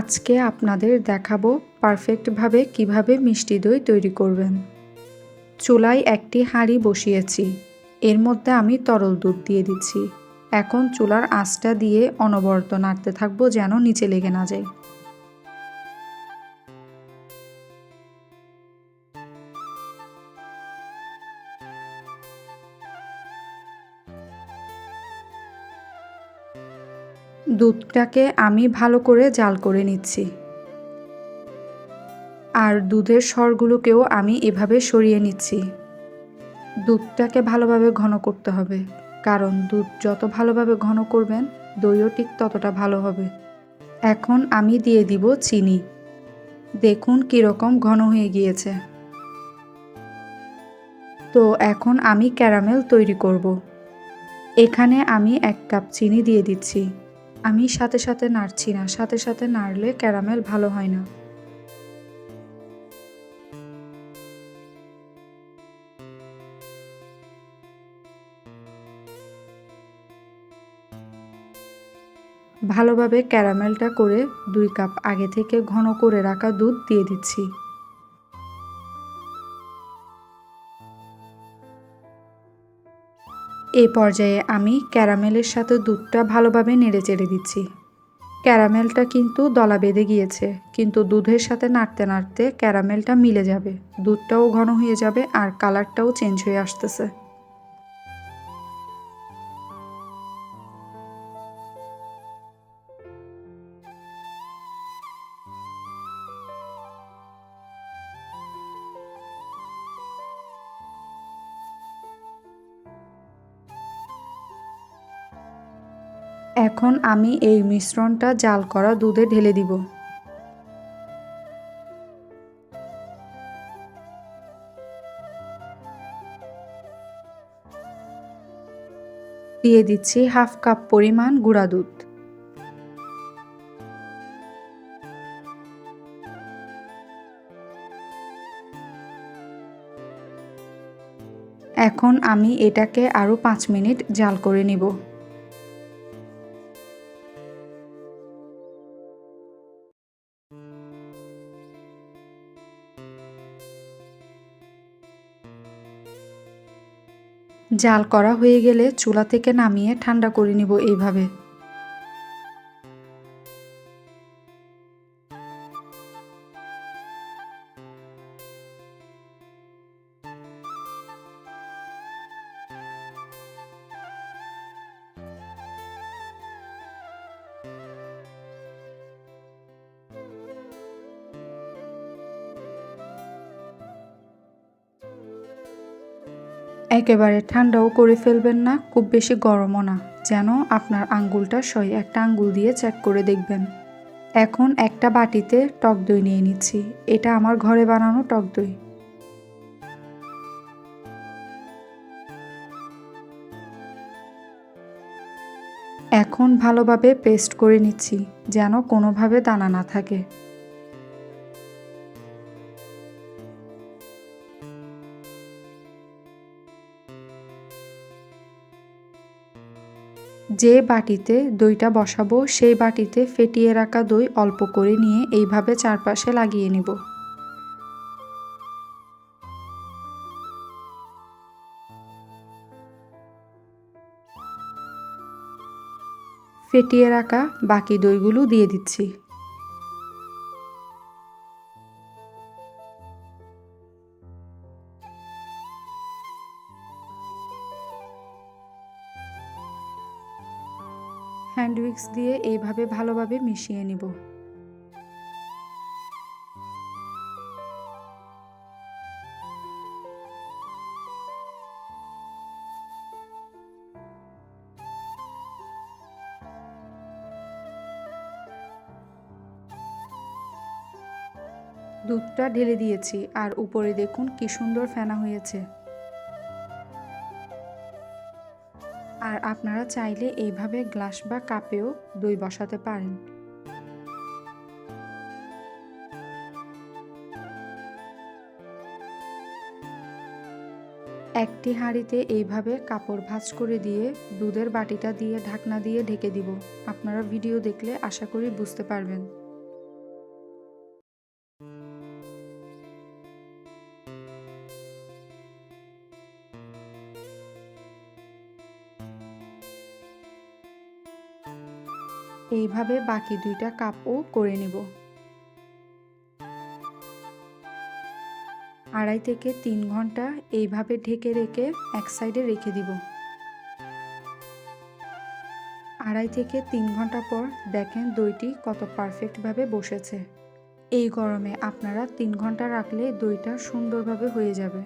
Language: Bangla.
আজকে আপনাদের দেখাবো পারফেক্টভাবে কীভাবে মিষ্টি দই তৈরি করবেন। চুলায় একটি হাঁড়ি বসিয়েছি, এর মধ্যে আমি তরল দুধ দিয়ে দিচ্ছি। এখন চুলার আঁচটা দিয়ে অনবরত নাড়তে থাকব যেন নিচে লেগে না যায়। দুধটাকে আমি ভালো করে জাল করে নিচ্ছি। আর দুধের স্বরগুলোকেও আমি এভাবে সরিয়ে নিচ্ছি। দুধটাকে ভালোভাবে ঘন করতে হবে, কারণ দুধ যত ভালোভাবে ঘন করবেন, দইও ঠিক ততটা ভালো হবে। এখন আমি দিয়ে দিব চিনি। দেখুন কীরকম ঘন হয়ে গিয়েছে। তো এখন আমি ক্যারামেল তৈরি করব। এখানে আমি এক কাপ চিনি দিয়ে দিচ্ছি। আমি সাথে সাথে নাড়ছি না, সাথে সাথে নাড়লে ক্যারামেল ভালো হয় না। ভালোভাবে ক্যারামেলটা করে দুই কাপ আগে থেকে ঘন করে রাখা দুধ দিয়ে দিচ্ছি। এই পর্যায়ে আমি ক্যারামেলের সাথে দুধটা ভালোভাবে নেড়ে চেড়ে দিচ্ছি। ক্যারামেলটা কিন্তু দলা বেঁধে গিয়েছে, কিন্তু দুধের সাথে নাড়তে নাড়তে ক্যারামেলটা মিলে যাবে। দুধটাও ঘন হয়ে যাবে আর কালারটাও চেঞ্জ হয়ে আসতেছে। এখন আমি এই মিশ্রণটা জাল করা দুধে ঢেলে দিব। দিয়ে দিচ্ছি হাফ কাপ পরিমাণ গুঁড়া দুধ। এখন আমি এটাকে আরও পাঁচ মিনিট জাল করে নিব। জাল করা হয়ে গেলে চুলা থেকে নামিয়ে ঠান্ডা করে নিব এইভাবে। একেবারে ঠান্ডাও করে ফেলবেন না, খুব বেশি গরমও না। যেন আপনার আঙ্গুলটা সই একটা আঙ্গুল দিয়ে চেক করে দেখবেন। এখন একটা বাটিতে টক দই নিয়ে নিচ্ছি। এটা আমার ঘরে বানানো টক দই। এখন ভালোভাবে পেস্ট করে নিচ্ছি, যেন কোনোভাবে দানা না থাকে। যে বাটিতে দইটা বসাবো, সেই বাটিতে ফেটিয়ে রাখা দই অল্প করে নিয়ে এইভাবে চারপাশে লাগিয়ে নিব। ফেটিয়ে রাখা বাকি দইগুলো দিয়ে দিচ্ছি। হ্যান্ড উইক্স দিয়ে এইভাবে ভালোভাবে মিশিয়ে নিব। দুধটা ঢেলে দিয়েছি, আর উপরে দেখুন কি সুন্দর ফেনা হয়েছে। আর আপনারা চাইলে এইভাবে গ্লাস বা কাপেও দই বসাতে পারেন। একটি হাঁড়িতে এইভাবে কাপড় ভাঁজ করে দিয়ে দুধের বাটিটা দিয়ে ঢাকনা দিয়ে ঢেকে দিব। আপনারা ভিডিও দেখলে আশা করি বুঝতে পারবেন। এইভাবে বাকি দুইটা কাপও করে নিব। আড়াই থেকে তিন ঘণ্টা এইভাবে ঢেকে রেখে এক সাইডে রেখে দিব। আড়াই থেকে তিন ঘণ্টা পর দেখেন দইটি কত পারফেক্টভাবে বসেছে। এই গরমে আপনারা তিন ঘণ্টা রাখলে দইটা সুন্দরভাবে হয়ে যাবে।